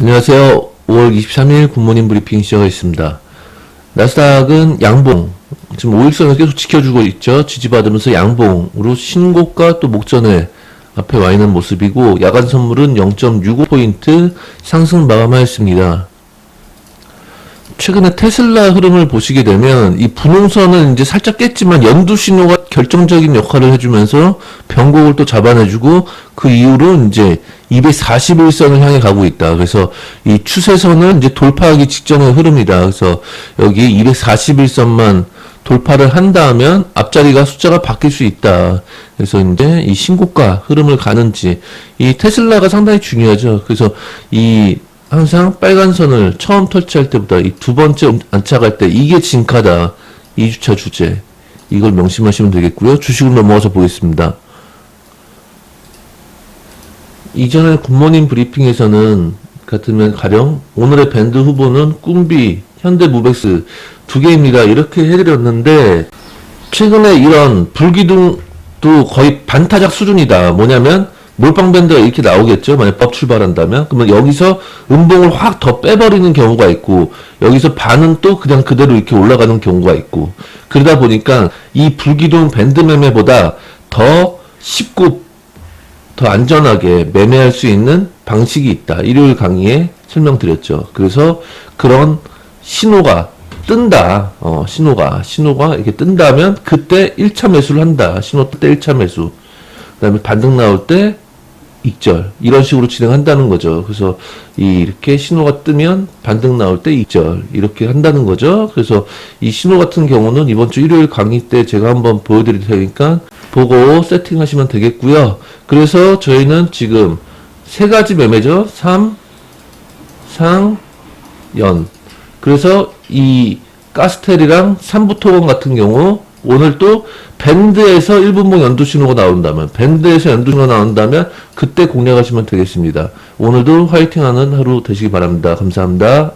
안녕하세요. 5월 23일 굿모닝 브리핑 시작하겠습니다. 나스닥은 양봉, 지금 5일선을 계속 지켜주고 있죠. 지지받으면서 양봉으로 신고가 또 목전에 앞에 와 있는 모습이고, 야간 선물은 0.65포인트 상승 마감하였습니다. 최근에 테슬라 흐름을 보시게 되면 이 분홍선은 이제 살짝 깼지만 연두 신호가 결정적인 역할을 해주면서 변곡을 또 잡아내주고 그 이후로 이제 241선을 향해 가고 있다. 그래서 이 추세선을 이제 돌파하기 직전의 흐름이다. 그래서 여기 241선만 돌파를 한다면 앞자리가 숫자가 바뀔 수 있다. 그래서 이제 이 신고가 흐름을 가는지 이 테슬라가 상당히 중요하죠. 그래서 이 항상 빨간 선을 처음 터치할 때보다 이 두 번째 안착할 때 이게 진카다. 2주차 주제. 이걸 명심하시면 되겠고요. 주식으로 넘어가서 보겠습니다. 이전에 굿모닝 브리핑에서는 같으면 가령 오늘의 밴드 후보는 꿈비, 현대무백스 두 개입니다. 이렇게 해드렸는데 최근에 이런 불기둥도 거의 반타작 수준이다. 뭐냐면 몰빵 밴드가 이렇게 나오겠죠. 만약 법 출발한다면. 그러면 여기서 음봉을 확 더 빼버리는 경우가 있고, 여기서 반은 또 그냥 그대로 이렇게 올라가는 경우가 있고, 그러다 보니까 이 불기둥 밴드 매매보다 더 쉽고 더 안전하게 매매할 수 있는 방식이 있다. 일요일 강의에 설명드렸죠. 그래서 그런 신호가 뜬다. 어, 신호가, 신호가 이렇게 뜬다면 그때 1차 매수를 한다. 신호 뜰때 1차 매수. 그 다음에 반등 나올 때 익절. 이런 식으로 진행한다는 거죠. 그래서 이 이렇게 신호가 뜨면 반등 나올 때 익절. 이렇게 한다는 거죠. 그래서 이 신호 같은 경우는 이번 주 일요일 강의 때 제가 한번 보여드릴 테니까 보고 세팅하시면 되겠고요. 그래서 저희는 지금 세 가지 매매죠. 3, 상, 연. 그래서 이 가스텔이랑 삼부토건 같은 경우 오늘 또 밴드에서 1분봉 연두 신호가 나온다면 밴드에서 연두 신호가 나온다면 그때 공략하시면 되겠습니다. 오늘도 화이팅하는 하루 되시기 바랍니다. 감사합니다.